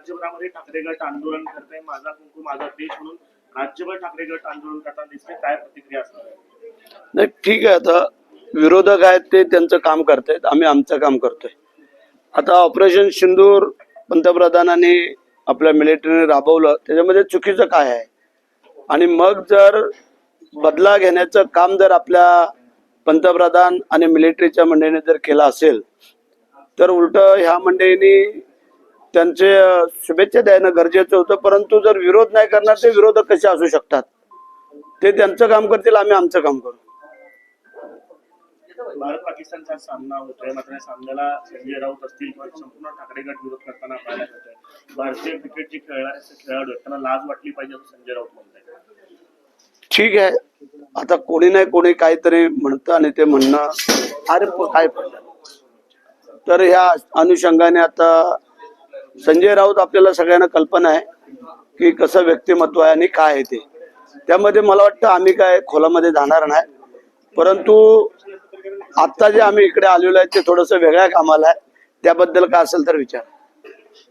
राज्यभरामध्ये ठाकरे गट आंदोलन करताय माझा कुंकू माझा देश म्हणून राज्यभर ठाकरे गट आंदोलन करताना दिसते काय प्रतिक्रिया असणार नाही ठीक आहे. आता विरोधक आहेत ते त्यांचं काम करतायत. आम्ही आमचं काम करतोय. आता ऑपरेशन सिंदूर पंतप्रधानांनी आपल्या मिलिटरीने राबवलं. त्याच्यामध्ये चुकीचं काय आहे? आणि मग जर बदला घेण्याचं काम जर आपल्या पंतप्रधान आणि मिलिटरीच्या मंडळीने जर केलं असेल तर उलट ह्या मंडळींनी त्यांचे शुभेच्छा द्यायला गरजेचं होतं परंतु जर विरोध नाही करणार ते विरोधक कसे असू शकतात? ते त्यांचं काम करतील आम्ही आमचं काम करू. भारत पाकिस्तानचा सामना होतोय मात्र सामन्याला संजय राऊत असतील किंवा संपूर्ण ठाकरे गट विरोध करताना पाहायला मिळतोय भारतीय क्रिकेट जे खेळणारे खेळाडू त्यांना लाज वाटली पाहिजे असं संजय राऊत म्हणताय ठीक आहे. आता कोणी नाही कोणी काहीतरी म्हणतं आणि ते म्हणणं अरे काय तर ह्या अनुषंगाने आता संजय राऊत आपल्याला सगळ्यांना कल्पना आहे की कसं व्यक्तिमत्व आहे आणि काय आहे ते. त्यामध्ये मला वाटतं आम्ही काय खोलामध्ये जाणार नाही. परंतु आत्ता जे आम्ही इकडे आलेलो आहे ते थोडंसं वेगळ्या कामाला आहे. त्याबद्दल काय असेल तर विचार.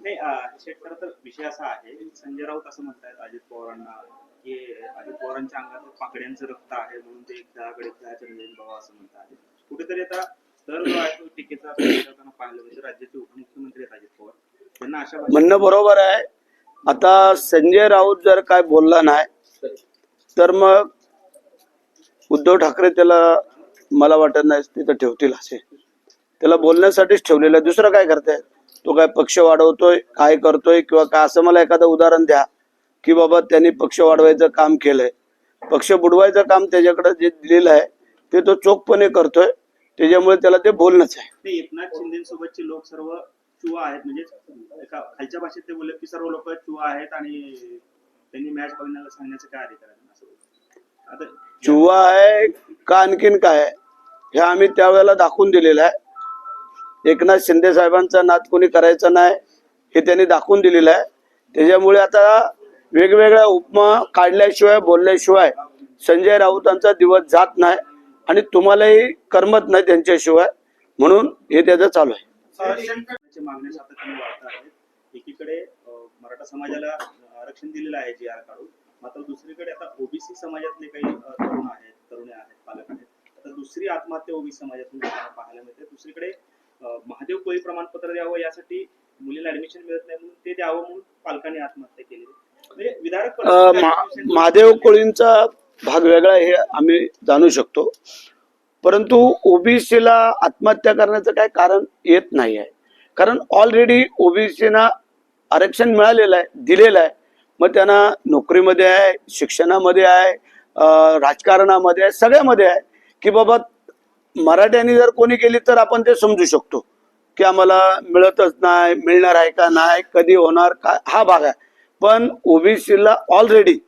नाही अं, खरं तर विषय असा आहे संजय राऊत असं म्हणतायत अजित पवारांना की अजित पवारांच्या अंगात पाकड्यांचं रक्त आहे म्हणून ते खेळाकडे खेळायचं बाबा असं म्हणतात कुठेतरी आता तर जो आहे तो टीकेचा पाहिलं म्हणजे राज्याचे उपमुख्यमंत्री आहेत अजित पवार. म्हणणं बरोबर आहे. आता संजय राऊत जर काय बोलला नाही तर मग उद्धव ठाकरे त्याला मला वाटत नाही तिथं ठेवतील असे. त्याला बोलण्यासाठीच ठेवलेलं आहे. दुसरं काय करताय? तो काय पक्ष वाढवतोय काय करतोय किंवा काय? असं मला एखादं उदाहरण द्या की बाबा त्यांनी पक्ष वाढवायचं काम केलंय. पक्ष बुडवायचं काम त्याच्याकडे जे दिलेलं आहे ते तो चोखपणे करतोय. त्याच्यामुळे त्याला ते बोलणंच आहे. एकनाथ शिंदेसोबतचे लोक सर्व चुवा आहेत. म्हणजे एका खालच्या भाषेत ते बोलले की सर्व लोक चुवा आहेत आणि त्यांनी मॅच बघण्याला सांगण्याचं काय अधिकार आहे? असं. आता चुवा आहे का आणखीन काय आहे? हे आम्ही त्यावेळेला दाखवून दिलेलं आहे. एकनाथ शिंदे साहेबांचा नाद कोणी करायचा नाही हे त्यांनी दाखवून दिलेलं आहे. त्याच्यामुळे आता वेगवेगळ्या उपमा काढल्याशिवाय बोलल्याशिवाय संजय राऊतांचा दिवस जात नाही आणि तुम्हालाही करमत नाही त्यांच्याशिवाय. म्हणून हे त्याचं चालू आहे. आरक्षणाच्या मागण्या सातत्याने वाढत आहेत. एकीकडे मराठा समाजाला आरक्षण दिलेलं आहे जी आर काढून. मात्र दुसरीकडे आता ओबीसी समाजातले काही तरुण आहेत तरुणी आहेत पालक आहेत. आता दुसरी आत्महत्या ओबीसी समाजातून पाहायला मिळते. दुसरीकडे महादेव कोळी प्रमाणपत्र द्यावं यासाठी मुलीला ऍडमिशन मिळत नाही म्हणून ते द्यावं म्हणून पालकांनी आत्महत्या केली. म्हणजे विधारक महादेव कोळींचा भाग वेगळा आहे हे आम्ही जाणू शकतो. परंतु ओबीसीला आत्महत्या करण्याचं काय कारण येत नाही आहे कारण ऑलरेडी ओबीसीना आरक्षण मिळालेलं आहे दिलेलं आहे. मग त्यांना नोकरीमध्ये आहे शिक्षणामध्ये आहे राजकारणामध्ये आहे सगळ्यामध्ये आहे की बाबा मराठ्यांनी जर कोणी केली तर आपण ते समजू शकतो की आम्हाला मिळतच नाही मिळणार आहे का नाही कधी होणार का हा भाग आहे. पण ओबीसीला ऑलरेडी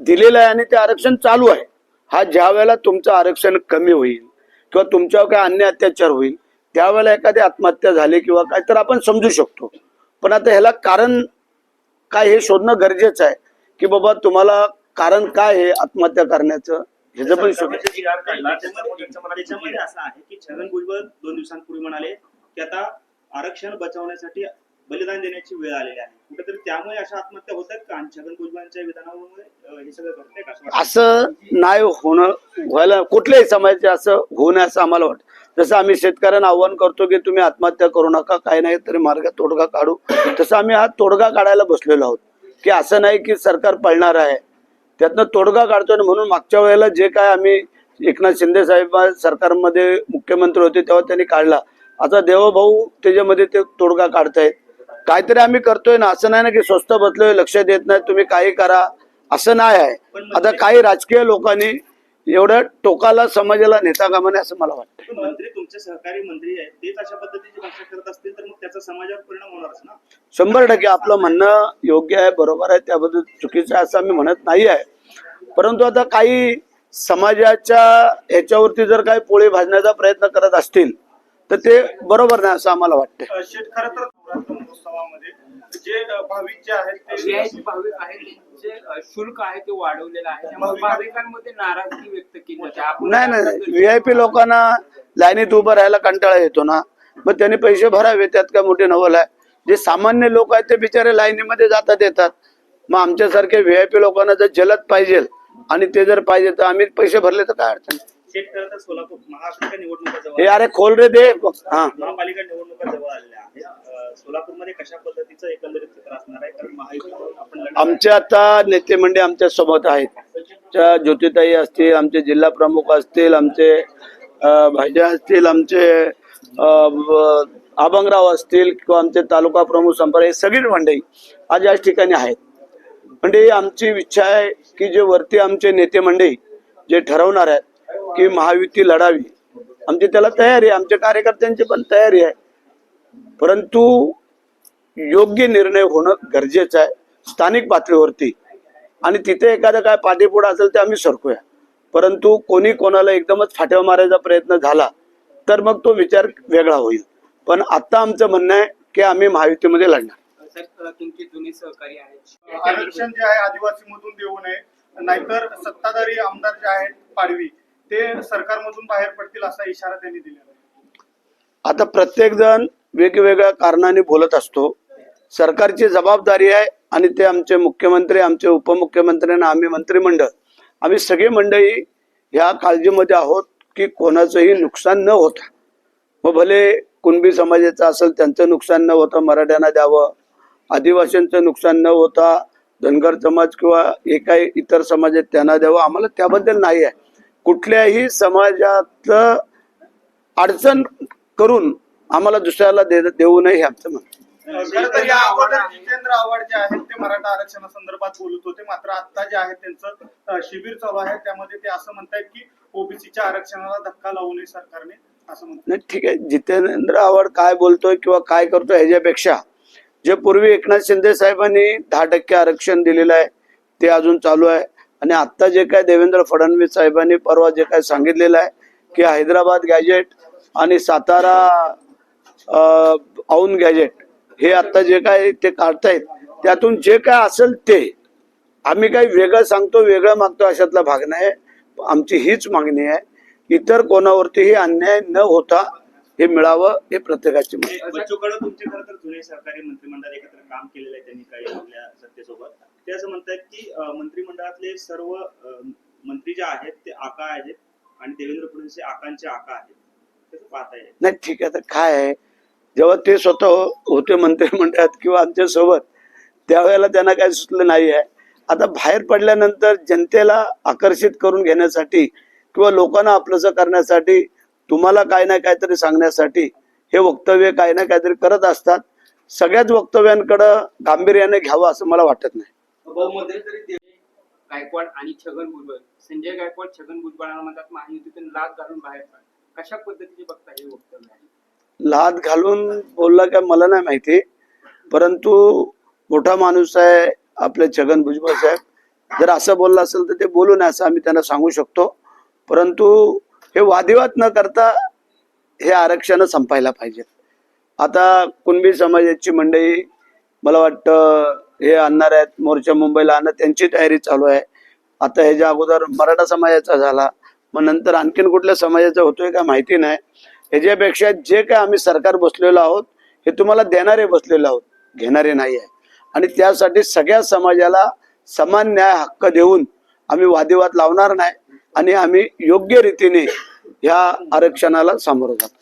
दिलेलं आहे आणि ते आरक्षण चालू आहे. हा ज्या वेळेला तुमचं आरक्षण कमी होईल किंवा तुमच्यावर काय अन्य अत्याचार होईल त्यावेळेला एखादी आत्महत्या झाली किंवा काय तर आपण समजू शकतो. पण आता ह्याला कारण काय हे शोधणं गरजेचं आहे की बाबा तुम्हाला कारण काय आहे आत्महत्या करण्याचं? ह्याचं पण शोध असं आहे की छगन भुजबळ दोन दिवसांपूर्वी म्हणाले की आता आरक्षण बचावण्यासाठी बलिदान देण्याची वेळ आलेली आहे. कुठेतरी त्यामुळे अशा आत्महत्या होत आहेत का? आणि छगन भुजबळांच्या विधानामुळे हे सगळं घडतंय का? असं नाही होणं व्हायला कुठल्याही समाजाचे असं होऊ नये असं आम्हाला वाटतं. जसं आम्ही शेतकऱ्यांना आव्हान करतो की तुम्ही आत्महत्या करू नका काही नाही तरी मार्ग तोडगा काढू. तसं आम्ही हा तोडगा काढायला बसलेलो आहोत. की असं नाही की सरकार पळणार आहे. त्यातनं तोडगा काढतो आणि म्हणून मागच्या वेळेला जे काय आम्ही एकनाथ शिंदे साहेब सरकारमध्ये मुख्यमंत्री होते तेव्हा त्यांनी काढला. आता देवभाऊ त्याच्यामध्ये ते तोडगा काढतायत. काहीतरी आम्ही करतोय ना असं नाही ना की स्वस्त बसलोय लक्ष देत नाही तुम्ही काही करा असं नाही आहे. आता काही राजकीय लोकांनी एवढ्या टोकाला समाजाला नेता कामा नये असं मला वाटतं. मंत्री तुमचे सहकारी मंत्री आहेत तेच अशा पद्धतीची भाषा करत असतील तर मग त्याचा समाजावर परिणाम होणारच ना? शंभर टक्के आपलं म्हणणं योग्य आहे बरोबर आहे त्याबद्दल चुकीचं आहे असं आम्ही म्हणत नाही आहे. परंतु आता काही समाजाच्या ह्याच्यावरती जर काही पोळी भाजण्याचा प्रयत्न करत असतील तर ते बरोबर नाही असं आम्हाला वाटतं शेत खरं तर नवरात्र महोत्सवामध्ये जे अ, भाविक जे आहेत ते व्हीआयपी भाविक आहेत त्यांचे अ, शुल्क आहे ते वाढवलेलं आहे. त्यामुळे भाविकांमध्ये नाराजगी व्यक्त केली जाते. आपण नाही नाही व्हीआयपी लोकांना लाईनीत उभं राहायला कंटाळा येतो ना. मग त्यांनी पैसे भरावे त्यात काय मोठी नवल आहे. जे सामान्य लोक आहेत ते बिचारे लाईनीमध्ये जातात येतात. मग आमच्यासारखे व्ही आय पी लोकांना जर जलद पाहिजे आणि ते जर पाहिजे तर आम्ही पैसे भरले तर काय अडचण? नाही. शेट तर सोलापूर महापालिका निवडणुका अरे खोल रे दे हा. महापालिका निवडणुका जवळ आलेल्या आहेत. अं, सोलापूरमध्ये कशा पद्धतीचं एकंदरीत चित्र असणार आहे? कारण महायुतीकडून आपण लढत आहे. आमचे आता नेते मंडळी आमच्यासोबत आहेत. ज्योतिताई असतील आमचे जिल्हा प्रमुख असतील आमचे भाज्या असतील आमचे अं, व- आबंगराव असतील किंवा आमचे तालुका प्रमुख संपर्क हे सगळी मंडळी आज याच ठिकाणी आहेत. म्हणजे आमची इच्छा आहे की जे वरती आमचे नेते मंडळी जे ठरवणार आहेत की महायुती लढावी. आमची त्याला तयारी आहे. आमच्या कार्यकर्त्यांची पण तयारी आहे. परंतु योग्य निर्णय होणं गरजेचं आहे स्थानिक पातळीवरती. आणि तिथे एखादं काय पाठीपुढं असेल ते आम्ही सरकूया. परंतु कोणी कोणाला एकदमच फाट्या मारायचा प्रयत्न झाला तर मग तो विचार वेगळा होईल. पण आता आमचं म्हणणं आहे की आम्ही महायुतीमध्ये लढणार. सर अ, तुमचे जुने सहकारी आहेत. आरक्षण जे आहे आदिवासी मधून देऊ नये. नाहीतर सत्ताधारी आमदार जे आहेत पाडवी. ते सरकारमधून बाहेर पडतील असा इशारा त्यांनी दिलेला आहे. आता प्रत्येक जण वेगवेगळ्या कारणाने बोलत असतो. सरकारची जबाबदारी आहे आणि ते आमचे मुख्यमंत्री आमचे उपमुख्यमंत्री आणि आम्ही मंत्रिमंडळ. आम्ही सगळे मंडळी ह्या काळजीमध्ये आहोत की कोणाचंही नुकसान न होता. मग भले कुणबी समाजाचं असेल त्यांचं नुकसान न होता मराठ्यांना द्यावं. आदिवासींचं नुकसान न होता धनगर समाज किंवा एका इतर समाजात त्यांना द्यावं. आम्हाला त्याबद्दल नाही आहे. कुठल्याही समाजातलं अडचण करून आम्हाला दुसऱ्याला दे देऊ नये हे आमचं जितेंद्र आव्हाड जे आहेत ते मराठा आरक्षणासंदर्भात बोलत होते. मात्र आता जे आहे त्यांचं शिबिर चालू आहे. त्यामध्ये ते असं म्हणतायत की ओबीसीच्या आरक्षणाला धक्का लावू नये सरकारने असं म्हणतात. नाही ठीक आहे. जितेंद्र आव्हाड काय बोलतोय किंवा काय करतोय ह्याच्यापेक्षा जे पूर्वी एकनाथ शिंदे साहेबांनी दहा टक्के आरक्षण दिलेलं आहे ते अजून चालू आहे. आणि आत्ता जे काय देवेंद्र फडणवीस साहेबांनी परवा जे काय सांगितलेलं आहे की हैदराबाद गॅजेट आणि सातारा औन गॅजेट हे आत्ता जे काय ते काढतायत त्यातून जे काय असेल ते आम्ही काही वेगळं सांगतो वेगळं मागतो अशातला भाग नाही. आमची हीच मागणी आहे. इतर कोणावरतीही अन्याय न होता हे मिळावं हे प्रत्येकाची. बच्चू कडू तुमचे खरं तर जुने सहकारी मंत्रिमंडळात एकत्र काम केलेलं आहे त्यांनी काही आपल्या सत्तेसोबत. ते असं म्हणतात की मंत्रिमंडळातले सर्व मंत्री जे आहेत ते आका आहेत आणि देवेंद्र फडणवीस हे आकांचे आका आहेत. कसं पाहताय. नाही ठीक आहे तर काय आहे? जेव्हा ते स्वतः होते मंत्रिमंडळात किंवा आमच्यासोबत त्यावेळेला त्यांना काही सुचलं नाही आहे. आता बाहेर पडल्यानंतर जनतेला आकर्षित करून घेण्यासाठी किंवा लोकांना आपलंसं करण्यासाठी तुम्हाला काय ना काहीतरी सांगण्यासाठी हे वक्तव्य काय ना काहीतरी करत असतात. सगळ्याच वक्तव्यांकडं गांभीर्याने घ्यावं असं मला वाटत नाही. गायकवाड आणि छगन भुजबळ संजय गायकवाड छगन भुजबळांना म्हणतात महायुतीतून लाच घालून बाहेर कशा पद्धतीचे बघता हे वक्तव्य आहे? लाद घालून बोलला काय मला नाही माहिती परंतु मोठा माणूस आहे आपले छगन भुजबळ साहेब. जर असं बोललं असेल तर ते बोलू नये असं आम्ही त्यांना सांगू शकतो. परंतु हे वादिवाद न करता हे आरक्षण संपायला पाहिजे. आता कुणबी समाजाची मंडळी मला वाटतं हे आणणार आहेत. मोर्चा मुंबईला आणत त्यांची तयारी चालू आहे. आता ह्याच्या अगोदर मराठा समाजाचा झाला मग नंतर आणखीन कुठल्या समाजाचा होतोय का माहिती नाही. ह्याच्यापेक्षा जे काय आम्ही सरकार बसलेलो आहोत हे तुम्हाला देणारे बसलेलो आहोत घेणारे नाही आहे. आणि त्यासाठी सगळ्या समाजाला समान न्याय हक्क देऊन आम्ही वादिवाद लावणार नाही. आणि आम्ही योग्य रीतीने ह्या आरक्षणाला सामोरं जातो.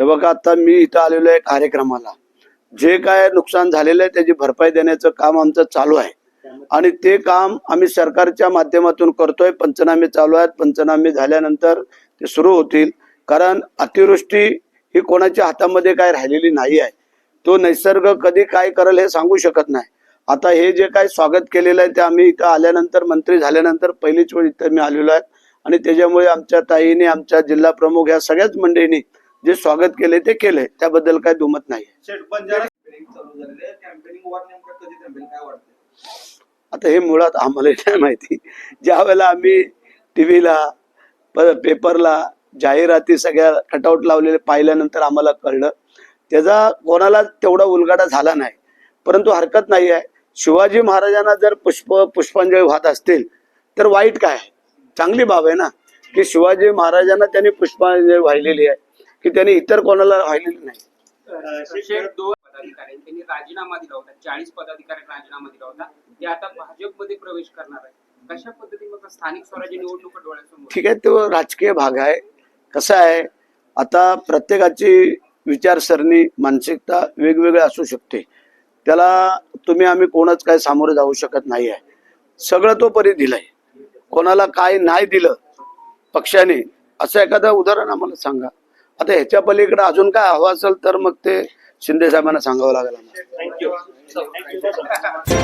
हे बघा आता मी इथं आलेलो आहे कार्यक्रमाला. जे काय नुकसान झालेलं आहे त्याची भरपाई देण्याचं काम आमचं चालू आहे. आणि ते काम आम्ही सरकारच्या माध्यमातून करतोय. पंचनामे चालू आहेत. पंचनामे झाल्यानंतर ते सुरू होतील. कारण अतिवृष्टी ही कोणाच्या हातामध्ये काय राहिलेली नाही आहे. तो निसर्ग कधी काय करेल हे सांगू शकत नाही. आता हे जे काय स्वागत केलेलं आहे ते आम्ही इथं आल्यानंतर मंत्री झाल्यानंतर पहिलीच वेळ इथं मी आलेलो आहे. आणि त्याच्यामुळे आमच्या ताईने आमच्या जिल्हा प्रमुख या सगळ्याच मंडळींनी जे स्वागत केले ते केले त्याबद्दल काय दुमत नाही. आता हे मुळात आम्हाला नाही माहिती. ज्या वेळेला आम्ही टीव्हीला पेपरला जाहिराती सगळ्या कटआउट लावलेले पाहिल्यानंतर आम्हाला कळलं. त्याचा कोणाला तेवढा उलगाडा झाला नाही. परंतु हरकत नाही आहे. शिवाजी महाराजांना जर पुष्प पुष्पांजली वाहत असतील तर वाईट काय चांगली बाब आहे ना की शिवाजी महाराजांना त्यांनी पुष्पांजली वाहिलेली आहे की त्यांनी इतर कोणाला राहिलेलं नाही. दोन पदाधिकारी. त्यांनी राजीनामा दिला होता चाळीस पदाधिकाऱ्यांनी राजीनामा दिला होता ते आता भाजपमध्ये प्रवेश करणार आहे कशा पद्धतीने मग स्थानिक स्वराज्य निवडणूक डोळ्यासमोर ठीक आहे तो राजकीय भाग आहे. कसं आहे? आता प्रत्येकाची विचारसरणी मानसिकता वेगवेगळी असू शकते. त्याला तुम्ही आम्ही कोणच काय सामोरे जाऊ शकत नाही आहे. सगळं तो परी दिलंय. कोणाला काय नाही दिलं पक्षाने असं एखादं उदाहरण आम्हाला सांगा. आता ह्याच्या पलीकडे अजून काय हवं असेल तर मग ते शिंदे साहेबांना सांगावं लागेल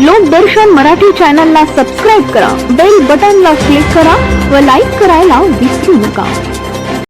लोकदर्शन मराठी चॅनलला सबस्क्राईब करा बेल बटनला क्लिक करा व लाईक करायला विसरू नका.